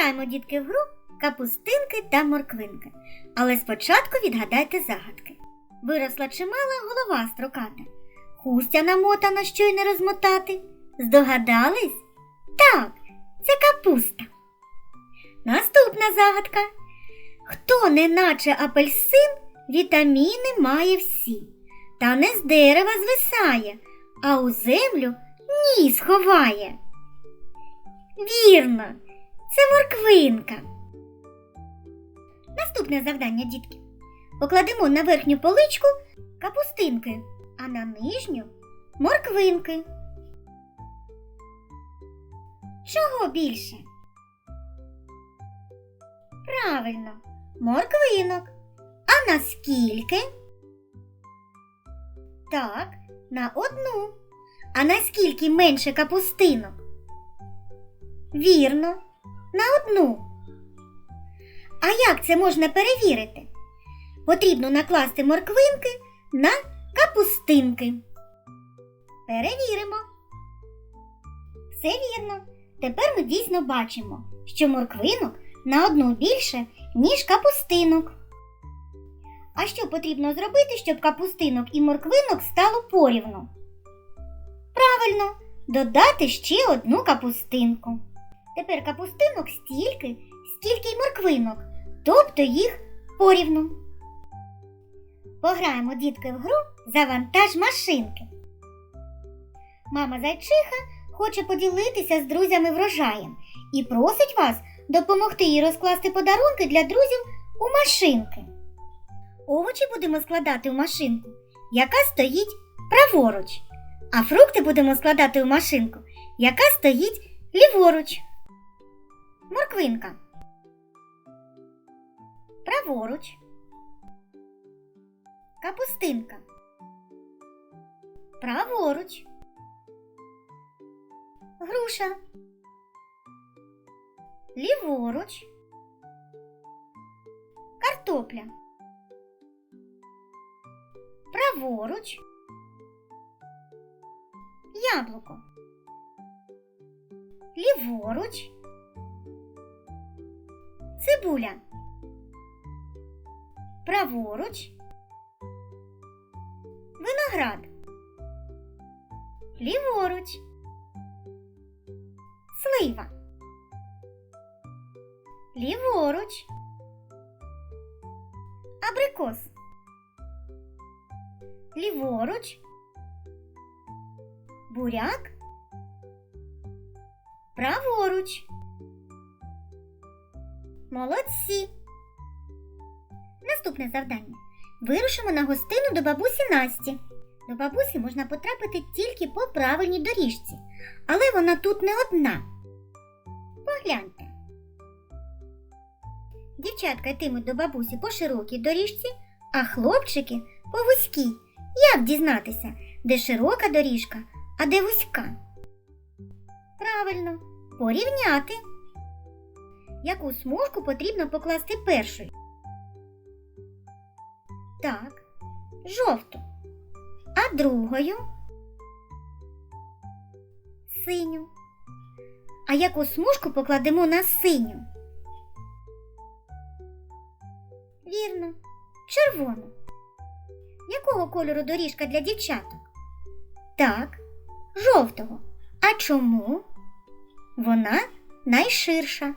Пограємо, дітки, в гру капустинки та морквинки. Але спочатку відгадайте загадки. Виросла чимала голова строката. Хустя намотана, що й не розмотати. Здогадались? Так, це капуста. Наступна загадка. Хто неначе апельсин, вітаміни має всі, та не з дерева звисає, а у землю ніс ховає. Вірно, це морквинка. Наступне завдання, дітки. Покладемо на верхню поличку капустинки, а на нижню морквинки. Чого більше? Правильно, морквинок. А на скільки? Так, на одну. А наскільки менше капустинок? Вірно, на одну. А як це можна перевірити? Потрібно накласти морквинки на капустинки. Перевіримо. Все вірно. Тепер ми дійсно бачимо, що морквинок на одну більше, ніж капустинок. А що потрібно зробити, щоб капустинок і морквинок стало порівну? Правильно, додати ще одну капустинку. Тепер капустинок стільки, скільки й морквинок, тобто їх порівну. Пограємо дітки в гру завантаж машинки. Мама зайчиха хоче поділитися з друзями врожаєм і просить вас допомогти їй розкласти подарунки для друзів у машинки. Овочі будемо складати у машинку, яка стоїть праворуч, а фрукти будемо складати у машинку, яка стоїть ліворуч. Морквинка. Праворуч. Капустинка. Праворуч. Груша. Ліворуч. Картопля. Праворуч. Яблуко. Ліворуч. Цибуля. Праворуч. Виноград. Ліворуч. Слива. Ліворуч. Абрикос. Ліворуч. Буряк. Праворуч. Молодці. Наступне завдання. Вирушимо на гостину до бабусі Насті. До бабусі можна потрапити тільки по правильній доріжці, але вона тут не одна. Погляньте. Дівчатка йтимуть до бабусі по широкій доріжці, а хлопчики по вузькій. Як дізнатися, де широка доріжка, а де вузька? Правильно, порівняти. Яку смужку потрібно покласти першою? Так, жовту. А другою синю. А яку смужку покладемо на синю? Вірно, червону. Якого кольору доріжка для дівчаток? Так, жовтого. А чому? Вона найширша.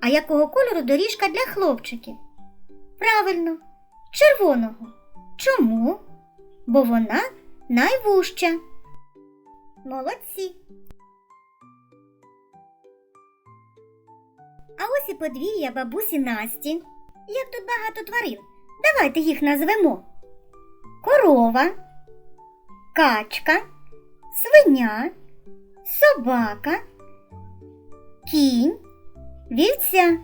А якого кольору доріжка для хлопчиків? Правильно, червоного. Чому? Бо вона найвужча. Молодці. А ось і подвір'я бабусі Насті. Як тут багато тварин. Давайте їх назвемо. Корова, качка, свиня, собака, кінь, вівця.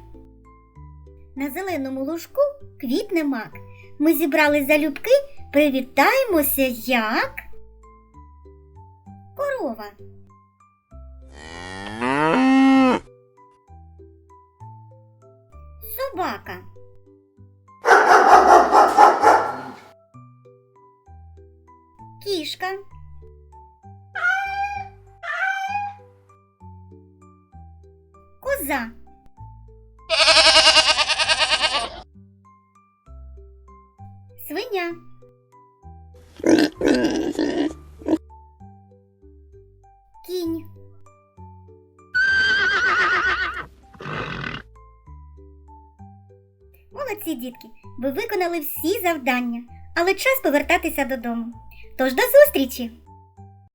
На зеленому лужку квітне мак. Ми зібрали залюбки, привітаємося як корова. Собака. Кішка. Коза. Свиня. Кінь. Молодці дітки. Ви виконали всі завдання, але час повертатися додому. Тож до зустрічі!